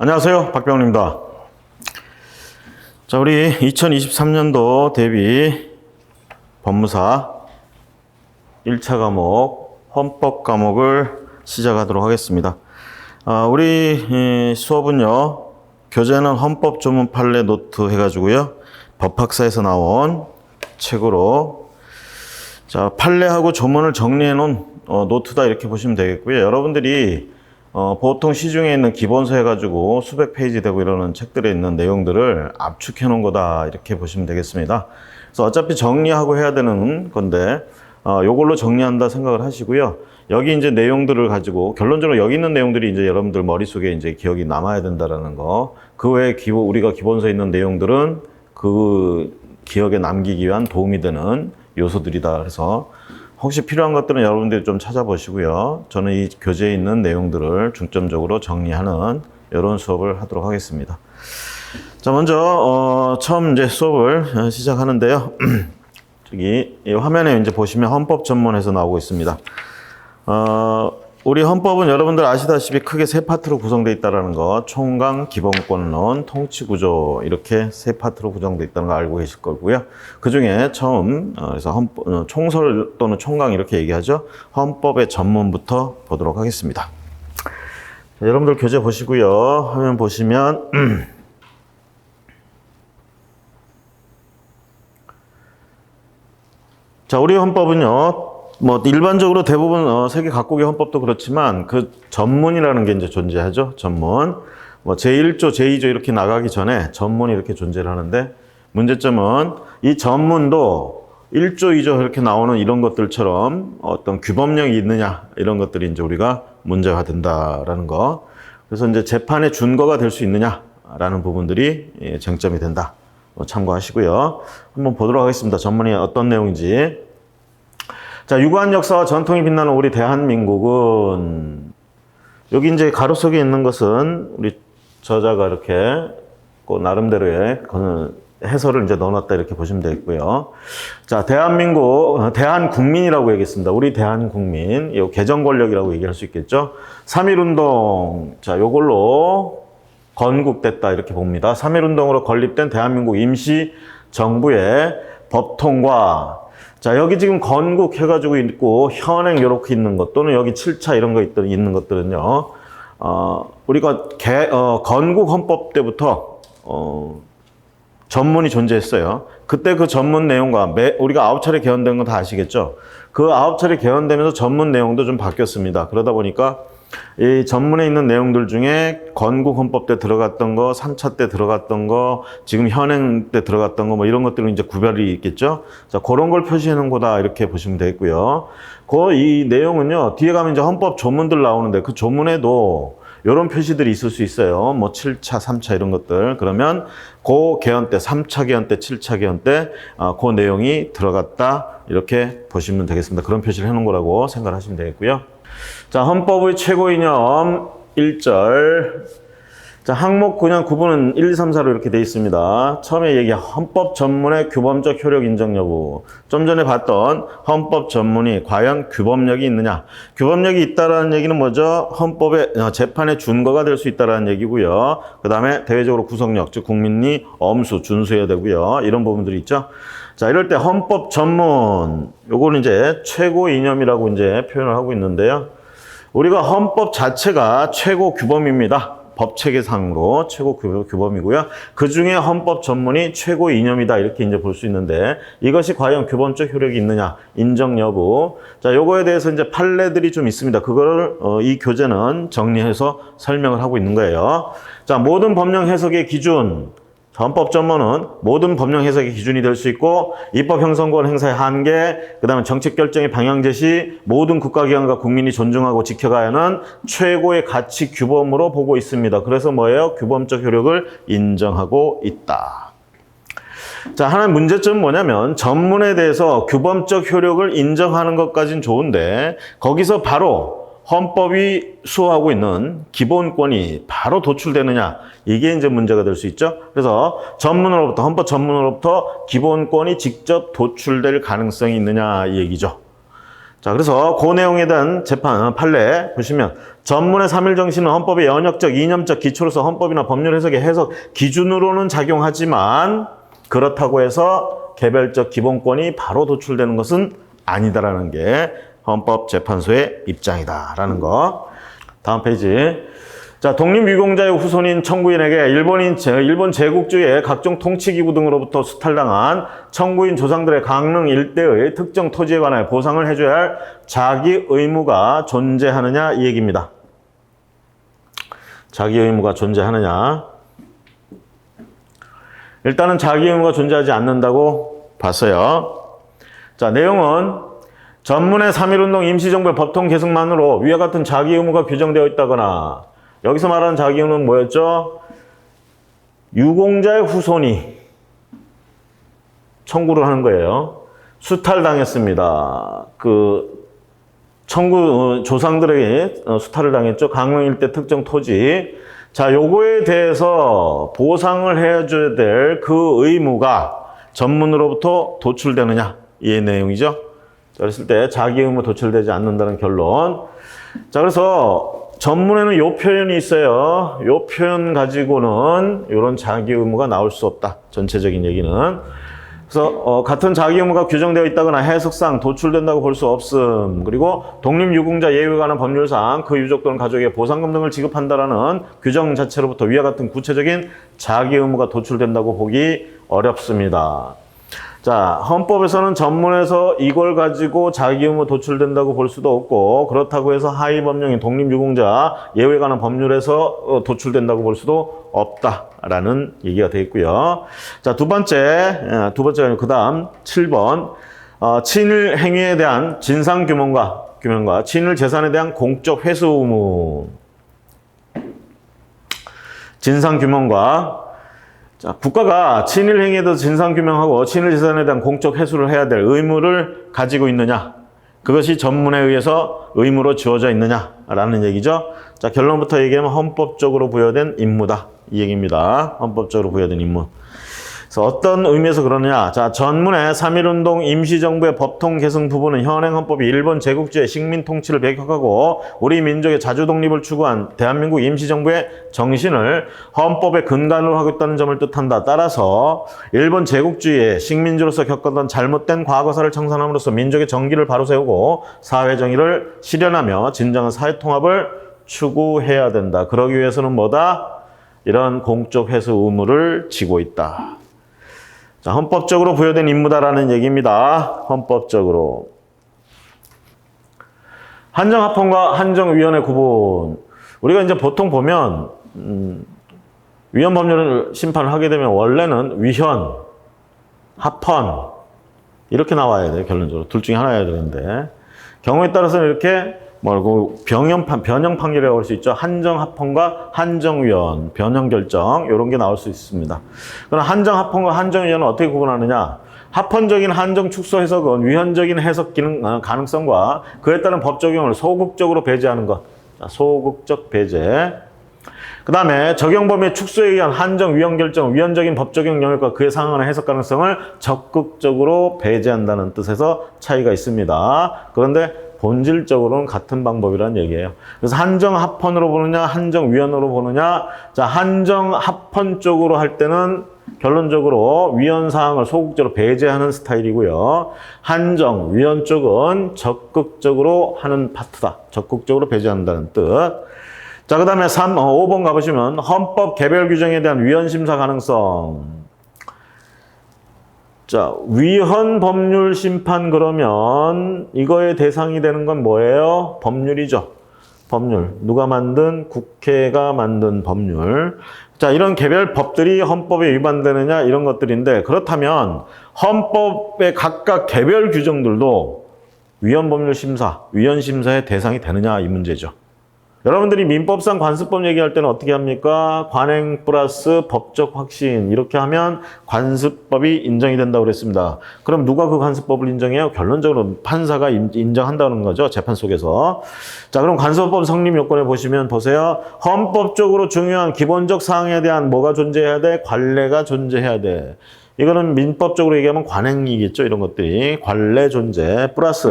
안녕하세요. 박병훈입니다. 자, 우리 2023년도 대비 법무사 1차 과목 헌법 과목을 시작하도록 하겠습니다. 아, 우리 이 수업은요. 교재는 헌법 조문 판례 노트 해가지고요. 법학사에서 나온 책으로 자 판례하고 조문을 정리해 놓은 어, 노트다 이렇게 보시면 되겠고요. 여러분들이 어, 보통 시중에 있는 기본서 해가지고 수백 페이지 되고 이러는 책들에 있는 내용들을 압축해 놓은 거다 이렇게 보시면 되겠습니다. 그래서 어차피 정리하고 해야 되는 건데 어, 요걸로 정리한다 생각을 하시고요. 여기 이제 내용들을 가지고 결론적으로 여기 있는 내용들이 이제 여러분들 머릿속에 이제 기억이 남아야 된다라는 거. 그 외에 기본 우리가 기본서에 있는 내용들은 그 기억에 남기기 위한 도움이 되는 요소들이다. 그래서 혹시 필요한 것들은 여러분들이 좀 찾아보시고요. 저는 이 교재에 있는 내용들을 중점적으로 정리하는 이런 수업을 하도록 하겠습니다. 자, 먼저 어, 처음 이제 수업을 어, 시작하는데요. 저기 이 화면에 이제 보시면 헌법 전문에서 나오고 있습니다. 어, 우리 헌법은 여러분들 아시다시피 크게 세 파트로 구성되어 있다는 거, 총강, 기본권론, 통치구조 이렇게 세 파트로 구성되어 있다는 거 알고 계실 거고요. 그 중에 처음 어, 그래서 헌법, 어, 총설 또는 총강 이렇게 얘기하죠. 헌법의 전문부터 보도록 하겠습니다. 자, 여러분들 교재 보시고요. 화면 보시면 자, 우리 헌법은요. 뭐 일반적으로 대부분 어, 세계 각국의 헌법도 그렇지만 그 전문이라는 게 이제 존재하죠. 전문. 뭐 제1조, 제2조 이렇게 나가기 전에 전문이 이렇게 존재를 하는데 문제점은 이 전문도 1조, 2조 이렇게 나오는 이런 것들처럼 어떤 규범력이 있느냐 이런 것들이 이제 우리가 문제가 된다라는 거. 그래서 이제 재판의 준거가 될 수 있느냐라는 부분들이 예, 쟁점이 된다. 뭐 참고하시고요. 한번 보도록 하겠습니다. 전문이 어떤 내용인지. 자, 유구한 역사와 전통이 빛나는 우리 대한민국은 여기 이제 가로 속에 있는 것은 우리 저자가 이렇게 그 나름대로의 그 해설을 이제 넣어놨다 이렇게 보시면 되겠고요. 자, 대한민국, 어, 대한국민이라고 얘기했습니다. 우리 대한국민, 이 개정 권력이라고 얘기할 수 있겠죠. 3.1운동, 자, 요걸로 건국됐다 이렇게 봅니다. 3.1운동으로 건립된 대한민국 임시 정부의 법 통과 자, 여기 지금 건국 해가지고 있고, 현행 요렇게 있는 것, 또는 여기 7차 이런 거 있, 있는 것들은요, 어, 우리가 개, 어, 건국 헌법 때부터, 어, 전문이 존재했어요. 그때 그 전문 내용과 매, 우리가 아홉 차례 개헌된 건 다 아시겠죠? 그 아홉 차례 개헌되면서 전문 내용도 좀 바뀌었습니다. 그러다 보니까 이 전문에 있는 내용들 중에 건국 헌법 때 들어갔던 거, 3차 때 들어갔던 거, 지금 현행 때 들어갔던 거, 뭐 이런 것들은 이제 구별이 있겠죠? 자, 그런 걸 표시해 놓은 거다. 이렇게 보시면 되겠고요. 그 이 내용은요, 뒤에 가면 이제 헌법 조문들 나오는데 그 조문에도 이런 표시들이 있을 수 있어요. 뭐 7차, 3차 이런 것들. 그러면 그 개헌 때, 3차 개헌 때, 7차 개헌 때, 어, 그 내용이 들어갔다. 이렇게 보시면 되겠습니다. 그런 표시를 해 놓은 거라고 생각하시면 되겠고요. 자, 헌법의 최고 이념 1절. 자, 항목 그냥 구분은 1, 2, 3, 4로 이렇게 돼 있습니다. 처음에 얘기 헌법 전문의 규범적 효력 인정 여부. 좀 전에 봤던 헌법 전문이 과연 규범력이 있느냐. 규범력이 있다라는 얘기는 뭐죠? 헌법의 어, 재판의 준거가 될 수 있다라는 얘기고요. 그 다음에 대외적으로 구성력, 즉 국민이 엄수, 준수해야 되고요. 이런 부분들이 있죠. 자, 이럴 때 헌법 전문, 요거는 이제 최고 이념이라고 이제 표현을 하고 있는데요. 우리가 헌법 자체가 최고 규범입니다. 법 체계상으로 최고 규- 규범이고요. 그 중에 헌법 전문이 최고 이념이다 이렇게 이제 볼 수 있는데 이것이 과연 규범적 효력이 있느냐 인정 여부. 자, 요거에 대해서 이제 판례들이 좀 있습니다. 그거를 어, 이 교재는 정리해서 설명을 하고 있는 거예요. 자, 모든 법령 해석의 기준. 헌법 전문은 모든 법령 해석의 기준이 될 수 있고 입법 형성권 행사의 한계, 그다음에 정책 결정의 방향 제시, 모든 국가기관과 국민이 존중하고 지켜가야 하는 최고의 가치 규범으로 보고 있습니다. 그래서 뭐예요? 규범적 효력을 인정하고 있다. 자, 하나의 문제점은 뭐냐면 전문에 대해서 규범적 효력을 인정하는 것까진 좋은데 거기서 바로 헌법이 수호하고 있는 기본권이 바로 도출되느냐 이게 이제 문제가 될 수 있죠. 그래서 전문으로부터 헌법 전문으로부터 기본권이 직접 도출될 가능성이 있느냐 이 얘기죠. 자, 그래서 그 내용에 대한 재판, 어, 판례 보시면 전문의 삼일 정신은 헌법의 연역적, 이념적 기초로서 헌법이나 법률 해석의 해석 기준으로는 작용하지만 그렇다고 해서 개별적 기본권이 바로 도출되는 것은 아니다라는 게 헌법재판소의 입장이다라는 거. 다음 페이지. 자, 독립유공자의 후손인 청구인에게 일본인, 제- 일본 제국주의의 각종 통치기구 등으로부터 수탈당한 청구인 조상들의 강릉 일대의 특정 토지에 관하여 보상을 해줘야 할 자기 의무가 존재하느냐 이 얘기입니다. 자기 의무가 존재하느냐. 일단은 자기 의무가 존재하지 않는다고 봤어요. 자, 내용은 전문의 3.1운동 임시정부의 법통 개성만으로 위와 같은 자기 의무가 규정되어 있다거나 여기서 말하는 자기 의무는 뭐였죠? 유공자의 후손이 청구를 하는 거예요. 수탈당했습니다. 그 청구 어, 조상들에게 어, 수탈을 당했죠. 강릉 일대 특정 토지. 자, 요거에 대해서 보상을 해줘야 될 그 의무가 전문으로부터 도출되느냐 이 내용이죠. 자, 그랬을 때 자기 의무 도출되지 않는다는 결론. 자, 그래서 전문에는 요 표현이 있어요. 요 표현 가지고는 이런 자기 의무가 나올 수 없다. 전체적인 얘기는. 그래서 어, 같은 자기 의무가 규정되어 있다거나 해석상 도출된다고 볼 수 없음. 그리고 독립유공자 예외에 관한 법률상 그 유족 또는 가족에게 보상금 등을 지급한다라는 규정 자체로부터 위와 같은 구체적인 자기 의무가 도출된다고 보기 어렵습니다. 자, 헌법에서는 전문에서 이걸 가지고 자기 의무 도출된다고 볼 수도 없고 그렇다고 해서 하위 법령인 독립유공자 예외에 관한 법률에서 어, 도출된다고 볼 수도 없다라는 얘기가 되어 있고요. 자, 두 번째, 예, 두 번째 그다음 7번 어, 친일 행위에 대한 진상 규명과 규명과 친일 재산에 대한 공적 회수 의무 진상 규명과 자, 국가가 친일 행위에 대해서 진상 규명하고 친일 재산에 대한 공적 회수를 해야 될 의무를 가지고 있느냐? 그것이 전문에 의해서 의무로 지어져 있느냐라는 얘기죠. 자, 결론부터 얘기하면 헌법적으로 부여된 임무다. 이 얘기입니다. 헌법적으로 부여된 임무. 그래서 어떤 의미에서 그러느냐. 자, 전문의 3.1운동 임시정부의 법통 개성 부분은 현행 헌법이 일본 제국주의 식민 통치를 배격하고 우리 민족의 자주 독립을 추구한 대한민국 임시정부의 정신을 헌법의 근간으로 하고 있다는 점을 뜻한다. 따라서 일본 제국주의의 식민지로서 겪었던 잘못된 과거사를 청산함으로써 민족의 정기를 바로 세우고 사회 정의를 실현하며 진정한 사회 통합을 추구해야 된다. 그러기 위해서는 뭐다? 이런 공적 회수 의무를 지고 있다. 자, 헌법적으로 부여된 임무다라는 얘기입니다. 헌법적으로. 한정합헌과 한정위원회 구분. 우리가 이제 보통 보면, 음, 위헌 법률을 심판을 하게 되면 원래는 위헌, 합헌, 이렇게 나와야 돼요, 결론적으로. 둘 중에 하나여야 되는데. 경우에 따라서는 이렇게 뭐고 병영 판 변형 판결이라고 할 수 있죠. 한정 합헌과 한정 위헌, 변형 결정 이런 게 나올 수 있습니다. 그럼 한정 합헌과 한정 위헌은 어떻게 구분하느냐? 합헌적인 한정 축소 해석은 위헌적인 해석 기능 어, 가능성과 그에 따른 법 적용을 소극적으로 배제하는 것. 자, 소극적 배제. 그 다음에 적용 범위의 축소에 의한 한정 위헌 결정, 위헌적인 법 적용 영역과 그에 상응하는 해석 가능성을 적극적으로 배제한다는 뜻에서 차이가 있습니다. 그런데 본질적으로는 같은 방법이라는 얘기예요. 그래서 한정 합헌으로 보느냐, 한정 위헌으로 보느냐. 자, 한정 합헌 쪽으로 할 때는 결론적으로 위헌 사항을 소극적으로 배제하는 스타일이고요. 한정 위헌 쪽은 적극적으로 하는 파트다. 적극적으로 배제한다는 뜻. 자, 그 다음에 3, 어, 5번 가보시면 헌법 개별 규정에 대한 위헌 심사 가능성. 자, 위헌 법률 심판 그러면 이거의 대상이 되는 건 뭐예요? 법률이죠. 법률. 누가 만든? 국회가 만든 법률. 자, 이런 개별 법들이 헌법에 위반되느냐 이런 것들인데 그렇다면 헌법의 각각 개별 규정들도 위헌 법률 심사, 위헌 심사의 대상이 되느냐 이 문제죠. 여러분들이 민법상 관습법 얘기할 때는 어떻게 합니까? 관행 플러스 법적 확신 이렇게 하면 관습법이 인정이 된다고 그랬습니다. 그럼 누가 그 관습법을 인정해요? 결론적으로 판사가 인- 인정한다는 거죠. 재판 속에서. 자, 그럼 관습법 성립 요건에 보시면 보세요. 헌법적으로 중요한 기본적 사항에 대한 뭐가 존재해야 돼? 관례가 존재해야 돼. 이거는 민법적으로 얘기하면 관행이겠죠. 이런 것들이 관례 존재 플러스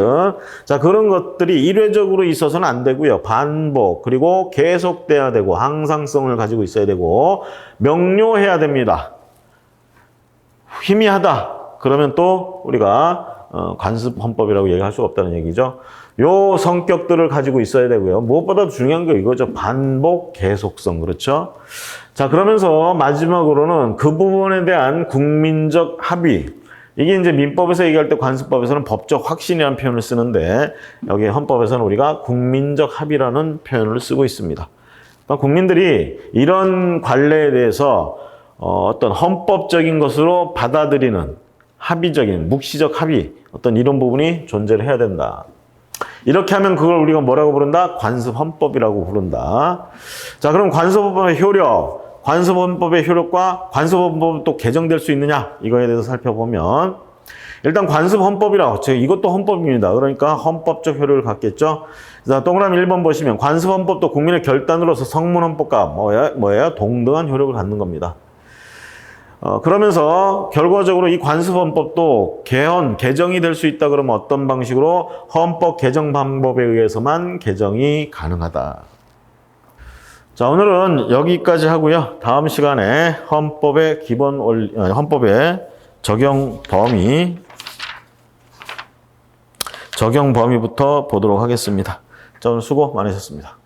자 그런 것들이 일회적으로 있어서는 안 되고요. 반복 그리고 계속돼야 되고 항상성을 가지고 있어야 되고 명료해야 됩니다. 희미하다. 그러면 또 우리가 어, 관습 헌법이라고 얘기할 수 없다는 얘기죠. 요 성격들을 가지고 있어야 되고요. 무엇보다도 중요한 거 이거죠. 반복, 계속성. 그렇죠? 자, 그러면서 마지막으로는 그 부분에 대한 국민적 합의. 이게 이제 민법에서 얘기할 때 관습법에서는 법적 확신이라는 표현을 쓰는데 여기 헌법에서는 우리가 국민적 합의라는 표현을 쓰고 있습니다. 그러니까 국민들이 이런 관례에 대해서 어, 어떤 헌법적인 것으로 받아들이는 합의적인 묵시적 합의 어떤 이런 부분이 존재를 해야 된다. 이렇게 하면 그걸 우리가 뭐라고 부른다? 관습헌법이라고 부른다. 자, 그럼 관습헌법의 효력, 관습헌법의 효력과 관습헌법은 또 개정될 수 있느냐? 이거에 대해서 살펴보면 일단 관습헌법이라고, 즉 이것도 헌법입니다. 그러니까 헌법적 효력을 갖겠죠. 자, 동그라미 1번 보시면 관습헌법도 국민의 결단으로서 성문헌법과 뭐야, 뭐예요? 동등한 효력을 갖는 겁니다. 어, 그러면서 결과적으로 이 관습헌법도 개헌, 개정이 될 수 있다 그러면 어떤 방식으로 헌법 개정 방법에 의해서만 개정이 가능하다. 자, 오늘은 여기까지 하고요. 다음 시간에 헌법의 기본 원리, 아니, 헌법의 적용 범위, 적용 범위부터 보도록 하겠습니다. 자, 오늘 수고 많으셨습니다.